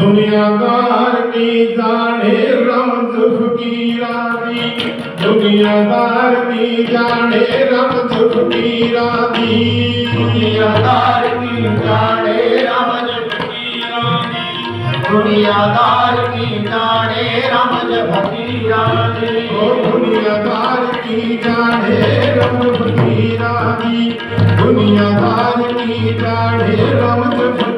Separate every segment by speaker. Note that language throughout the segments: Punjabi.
Speaker 1: ਦੁਨੀਆਦਾਰ ਕੀ ਜਾਣੇ ਰਮਜ਼ ਫਕੀਰਾਂ ਦੀ। ਦੁਨੀਆਦਾਰ ਕੀ ਜਾਣੇ ਰਮਜ਼ ਫਕੀਰਾਂ ਦੀ।
Speaker 2: ਦੁਨੀਆਦਾਰ ਕੀ ਜਾਣੇ ਰਮਜ ਫਕੀਰਾਂ ਦੀ। ਦੁਨੀਆਦਾਰ ਕੀ ਜਾਣੇ ਰਮਜ ਫਕੀਰਾਂ ਦੀ।
Speaker 1: ਉਹ ਦੁਨੀਆਦਾਰ ਕੀ ਜਾਣੇ ਰਮਜ਼ ਫਕੀਰਾਂ ਦੀ। ਦੁਨੀਆਦਾਰ ਕੀ ਜਾਣੇ ਰਮਜ਼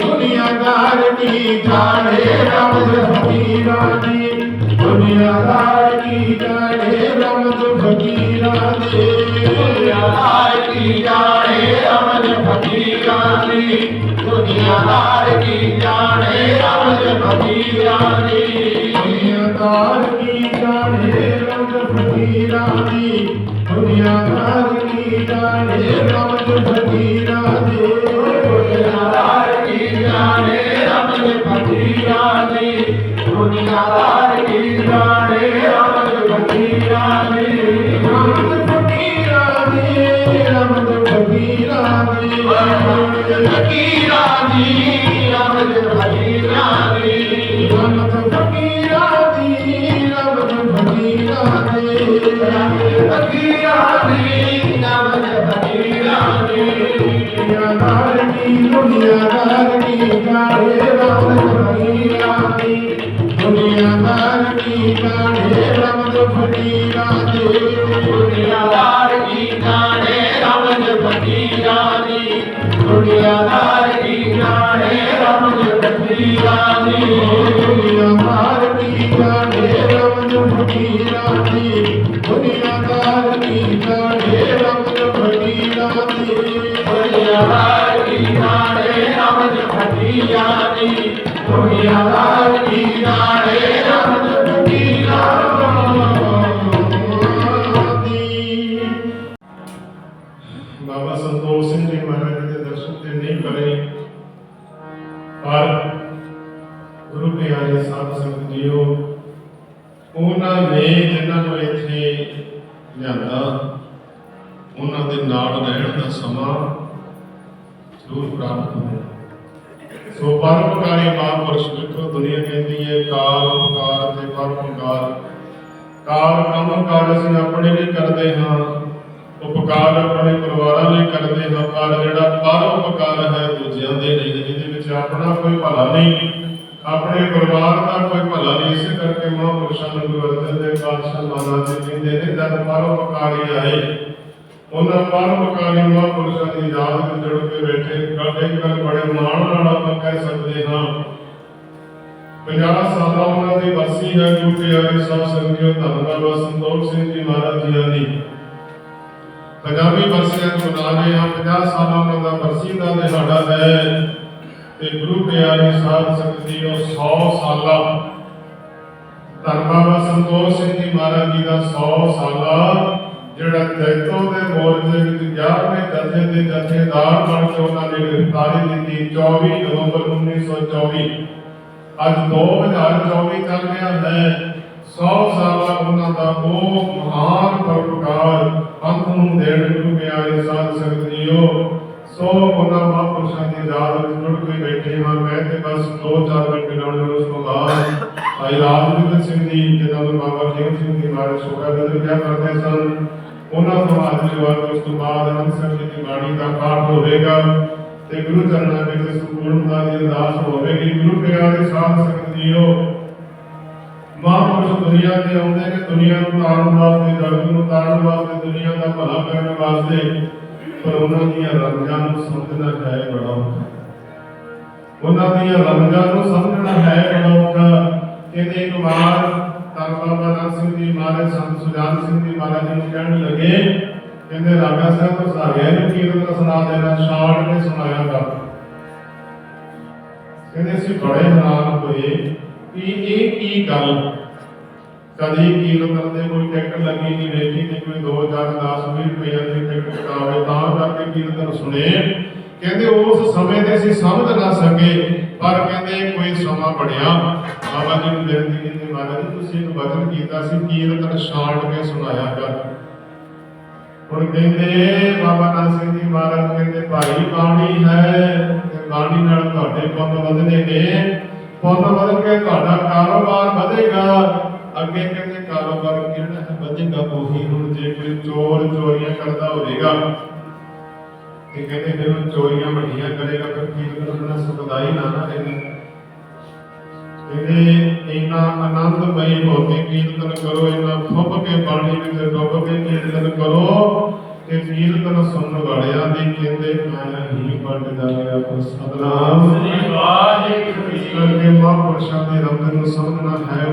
Speaker 2: ਦੁਨੀਆਦਾਰ ਕੀ ਜਾਣੇ ਰਮਜ ਫਕੀਰਾਂ ਦੀ ਦੁਨੀਆਦਾਰ ਕੀ ਜਾਣੇ ਰਮਜ ਫਕੀਰਾਂ
Speaker 1: ਦੁਨੀਆਦਾਰ ਕੀ ਜਾਣੇ ਰਮਜ਼ ਫਕੀਰਾਂ ਦੀ ਦੁਨੀਆਦਾਰ ਕੀ ਜਾਣੇ ਰਮਜ਼ ਫਕੀਰਾਂ
Speaker 2: ਦੁਨੀਆਦਾਰ ਕੀ ਜਾਣੇ ਰਮਜ ਫਕੀਰਾਂ ਦੁਨੀਆਦਾਰ ਕੀ ਰਮਜ਼ ਫਕੀਰਾਂ ਦੀ
Speaker 1: ਦੁਨੀਆਦਾਰ ਕੀ ਜਾਣੇ ਰਮਜ਼ ਫਕੀਰਾਂ ਦੀ ਦੁਨੀਆਦਾਰ ਕੀ ਜਾਣੇ ਰਮਜ ਫਕੀਰਾਂ ਦੀ
Speaker 2: ਦੁਨੀਆਦਾਰ ਕੀ ਜਾਣੇ ਰਮਜ ਫਕੀਰਾਂ ਦੀ ਰਮਜ਼ ਫਕੀਰਾਂ ਦੀ
Speaker 1: ਰਮਜ਼ ਫਕੀਰਾਂ ਦੀ ਫਕੀਰਾਂ ਦੀ
Speaker 2: ਰਮਜ ਫਕੀਰਾਂ ਦੀ
Speaker 1: ਰਮਜ਼ ਫਕੀਰਾਂ ਦੀ ਦੁਨੀਆਦਾਰ ਕੀ ਜਾਣੇ ਰਮਜ਼ ਫਕੀਰਾਂ ਦੀ ਦੁਨੀਆਦਾਰ ਕੀ ਜਾਣੇ ਰਮਜ ਫਕੀਰਾਂ ਦੀ
Speaker 2: ਦੁਨੀਆਦਾਰ ਕੀ ਜਾਣੇ ਰਮਜ ਫਕੀਰਾਂ ਦੀ ਦੁਨੀਆਦਾਰ ਕੀ ਜਾਣੇ ਰਮਜ਼ ਫਕੀਰਾਂ ਦੀ
Speaker 1: ਦੁਨੀਆਦਾਰ ਕੀ ਜਾਣੇ ਰਮਜ਼ ਫਕੀਰਾਂ ਦੀ ਦੁਨੀਆਦਾਰ ਕੀ ਜਾਣੇ ਰਮਜ ਫਕੀਰਾਂ ਦੀ
Speaker 2: ਦੁਨੀਆਦਾਰ
Speaker 1: ਉਹਨਾਂ ਨੇ ਜਿਨ੍ਹਾਂ ਨੂੰ ਇੱਥੇ ਲਿਆਂਦਾ, ਉਹਨਾਂ ਦੇ ਨਾਲ ਰਹਿਣ ਦਾ ਸਮਾਂ ਜ਼ਰੂਰ ਪ੍ਰਾਪਤ ਹੋਇਆ ਸੋ ਪਰਮਕਾਰੀ ਮਹਾਂਪੁਰਸ਼ ਲਿਖੋ ਦੁਨੀਆ ਕਹਿੰਦੀ ਹੈ, ਕਾਲ ਉਪਕਾਰ ਤੇ ਪਰਮਕਾਰ ਕਾਲ ਕੰਮ ਕਾਰ ਅਸੀਂ ਆਪਣੇ ਲਈ ਕਰਦੇ ਹਾਂ, ਉਪਕਾਰ ਆਪਣੇ ਪਰਿਵਾਰਾਂ ਲਈ ਕਰਦੇ ਹਾਂ, ਪਰ ਜਿਹੜਾ ਪਰਉਪਕਾਰ ਹੈ, ਦੂਜਿਆਂ ਦੇ ਲਈ ਜਿਹਦੇ ਵਿੱਚ ਆਪਣਾ ਕੋਈ ਭਲਾ ਨਹੀਂ। ਆਪਣੇ ਪਰਿਵਾਰ ਦਾ ਕੋਈ ਭਲਾ ਨਹੀਂ, ਇਸੇ ਕਰਕੇ ਮਹਾਂਪੁਰਸ਼ਾਂ ਨੂੰ ਗੁਰੂ ਅਰਜਨ ਦੇਵ ਪਾਤਸ਼ਾਹ ਮਹਾਰਾਜ ਜੀ ਕਹਿੰਦੇ ਨੇ, ਜਦ ਪਰ ਆਏ, ਉਹਨਾਂ ਪਰ ਮਹਾਂਪੁਰਸ਼ਾਂ ਦੀ ਯਾਦ ਵਿੱਚ ਜੁੜ ਕੇ ਬੈਠੇ ਗੱਲ ਇੱਕ ਬੜੇ ਮਾਣ ਨਾਲ ਆਪਾਂ ਕਹਿ ਸਕਦੇ ਹਾਂ। 50 ਸਾਲਾਂ ਉਹਨਾਂ ਦੀ ਵਰਸੀ ਹੈ, ਗੁਰੂ ਪਿਆਰੇ ਸਾਹਿਬ ਸੰਗਿਓ ਧੰਨ ਬਾਬਾ ਸੰਤੋਖ ਸਿੰਘ ਜੀ ਮਹਾਰਾਜ ਜੀ ਦੀ ਪੰਜਾਬੀ ਵਰਸੀਆਂ ਨੂੰ ਮਨਾ ਰਹੇ ਹਾਂ 50 ਸਾਲਾਂ ਉਹਨਾਂ ਦਾ ਵਰਸੀ ਦਾ ਦਿਹਾੜਾ ਹੈ। ਤੇ ਗੁਰੂ ਪਿਆਰੇ ਸਾਹਿਬ ਸੰਗਤ ਜੀ ਉਹ 100 ਸਾਲਾ। ਧੰਨ ਸੰਤੋਖ ਸਿੰਘ ਜੀ ਮਹਾਰਾਜ ਜੀ ਦਾ 100 ਸਾਲਾ, ਜਿਹੜਾ ਜੈਤੋਂ ਦੇ ਮੋਰਚੇ ਵਿੱਚ 11ਵੇਂ ਜਥੇ ਦੇ ਜਥੇਦਾਰ ਬਣ ਕੇ ਉਹਨਾਂ ਨੇ ਗ੍ਰਿਫਤਾਰੀ ਦਿੱਤੀ 24 ਨਵੰਬਰ 1924 ਅੱਜ 2024 ਚੱਲ ਰਿਹਾ ਹੈ। 100 ਸਾਲਾ ਉਹਨਾਂ ਦਾ ਉਹ ਮਹਾਨ ਪਰਉਪਕਾਰ ਅੰਤ ਨੂੰ ਦੇਣ ਗੁਰੂ ਪਿਆਰੇ ਸਾਧ ਸੰਗਤ ਜੀਓ। ਸੋ ਉਹਨਾਂ ਮਹਾਂਪੁਰਸ਼ਾਂ ਦੀ ਯਾਦ ਵਿੱਚ ਜੁੜ ਕੇ ਬੈਠੇ ਹਾਂ। ਮੈਂ ਤੇ ਬਸ 2-4 ਮਿੰਟ ਲਾਉਣੇ ਉਸ ਤੋਂ ਬਾਅਦ ਭਾਈ ਰਾਜਵਿੰਦਰ ਸਿੰਘ ਜੀ, ਜਿਹਨਾਂ ਨੂੰ ਬਾਬਾ ਖੇਮ ਸਿੰਘ ਜੀ ਮਾਰੇ ਛੋਟਾ ਬਦਲ ਕਿਹਾ ਕਰਦੇ ਸਨ, ਉਹਨਾਂ ਤੋਂ ਬਾਅਦ ਜਵਾਬ ਉਸ ਤੋਂ ਬਾਅਦ ਅਨੰਦ ਸਿੰਘ ਜੀ ਦੀ ਬਾਣੀ ਦਾ ਪਾਠ ਹੋਵੇਗਾ ਤੇ ਗੁਰੂ ਚਰਨਾਂ ਵਿੱਚ ਸੰਪੂਰਨਤਾ ਦੀ ਅਰਦਾਸ ਹੋਵੇਗੀ। ਗੁਰੂ ਪਿਆਰੇ ਸਾਧ ਸੰਗਤ ਜੀਓ, ਮਹਾਂਪੁਰਸ਼ ਦੁਨੀਆ ਤੇ ਆਉਂਦੇ ਨੇ, ਦੁਨੀਆ ਨੂੰ ਤਾਰਨ ਵਾਸਤੇ, ਜਗਤ ਨੂੰ ਤਾਰਨ ਵਾਸਤੇ, ਦੁਨੀਆ ਦਾ ਭਲਾ ਕਰਨ ਵਾਸਤੇ ਪਰ ਉਹਨਾਂ ਦੀਆਂ ਰੰਗਾਂ ਨੂੰ ਸਮਝਣਾ ਹੈ ਬੜਾ ਔਖਾ। ਉਹਨਾਂ ਦੀਆਂ ਰੰਗਾਂ ਨੂੰ ਸਮਝਣਾ ਹੈ ਬੜਾ ਔਖਾ। ਕਹਿੰਦੇ ਇੱਕ ਵਾਰ ਤਾਂ ਬਾਬਾ ਨਾਨਕ ਸਿੰਘ ਜੀ ਮਹਾਰਾਜ, ਸੰਤ ਸੁਜਾਨ ਸਿੰਘ ਜੀ ਮਹਾਰਾਜ ਨੂੰ ਕਹਿਣ ਲੱਗੇ, ਕਹਿੰਦੇ ਰਾਗਾ ਸਾਹਿਬ ਤੋਂ ਸਾਰਿਆਂ ਨੂੰ ਕੀਰਤਨ ਸੁਣਾ ਦੇਣਾ ਸ਼ਾਨ ਨੇ ਸੁਣਾਇਆ ਕਰ ਕਹਿੰਦੇ, ਅਸੀਂ ਬੜੇ ਹੈਰਾਨ ਹੋਏ ਕਿ ਇਹ ਕੀ ਗੱਲ ਕਦੀ ਕੀਰਤਨ ਦੇ ਕੋਈ ਟਿਕਟ ਲੱਗੀ ਨਹੀਂ, ਵੇਖੀ ਨਹੀਂ, ਕੋਈ 2000 10 20 ਰੁਪਏ ਦੀ ਟਿਕਟ ਕਟਾਵੇ, ਤਾਂ ਕਰਕੇ ਕੀਰਤਨ ਸੁਣੇ। ਕਹਿੰਦੇ ਉਸ ਸਮੇਂ ਤੇ ਅਸੀਂ ਸਮਝ ਨਾ ਸਕੇ, ਪਰ ਕਹਿੰਦੇ ਕੋਈ ਸਮਾਂ ਬੜਿਆ ਬਾਬਾ ਜੀ ਨੂੰ ਬੇਨਤੀ ਕੀਤੀ ਮਹਾਰਾਜ, ਤੁਸੀਂ ਇੱਕ ਵਚਨ ਕੀਤਾ ਸੀ, ਕੀਰਤਨ ਛਾਂਟ ਕੇ ਸੁਣਾਇਆ ਕਰ। ਹੁਣ ਕਹਿੰਦੇ, ਬਾਬਾ ਨਾਨਕ ਸਿੰਘ ਜੀ ਮਹਾਰਾਜ ਕਹਿੰਦੇ ਭਾਈ ਬਾਣੀ ਹੈ ਤੇ ਬਾਣੀ ਨਾਲ ਤੁਹਾਡੇ ਪੁੰਨ ਵਧਨੇ ਨੇ। ਪੁੰਨ ਵਧਣ ਕੇ ਤੁਹਾਡਾ ਕਾਰੋਬਾਰ ਵਧੇਗਾ। ਅੱਗੇ ਕਹਿੰਦੇ ਕਾਰੋਬਾਰ ਕਿਹੜਾ ਹੈ? ਵਧੇਗਾ ਉਹੀ। ਹੁਣ ਜੇ ਕੋਈ ਚੋਰ ਚੋਰੀਆਂ ਕਰਦਾ ਹੋਵੇਗਾ ਤੇ ਕਹਿੰਦੇ ਫਿਰ ਉਹ ਚੋਰੀਆਂ ਵੱਡੀਆਂ ਕਰੇਗਾ ਫਿਰ ਕੀਰਤਨ ਨਾਲ ਸੁਖਦਾਈ ਨਾ ਨਾ ਰਹਿਣਾ ਕਹਿੰਦੇ ਇੰਨਾ ਆਨੰਦਮਈ ਹੋ ਕੇ ਕੀਰਤਨ ਕਰੋ ਇੰਨਾ ਫੁੱਬ ਕੇ ਬਾਣੀ ਵਿੱਚ ਡੁੱਬ ਕੇ ਕੀਰਤਨ ਕਰੋ ਕਿ ਕੀਰਤਨ ਸੁਣਨ ਵਾਲਿਆਂ ਦੀ ਕਹਿੰਦੇ ਆਇਆ ਹੀ ਪੜ ਜਾਏਗਾ ਪਰ ਸਤਨਾਮ।
Speaker 2: ਸ੍ਰੀ ਵਾਹਿਗੁਰੂ ਜੀ
Speaker 1: ਕਰਕੇ ਮਹਾਂਪੁਰਸ਼ਾਂ ਦੇ ਰੰਗ ਨੂੰ ਸਮਝਣਾ ਹੈ।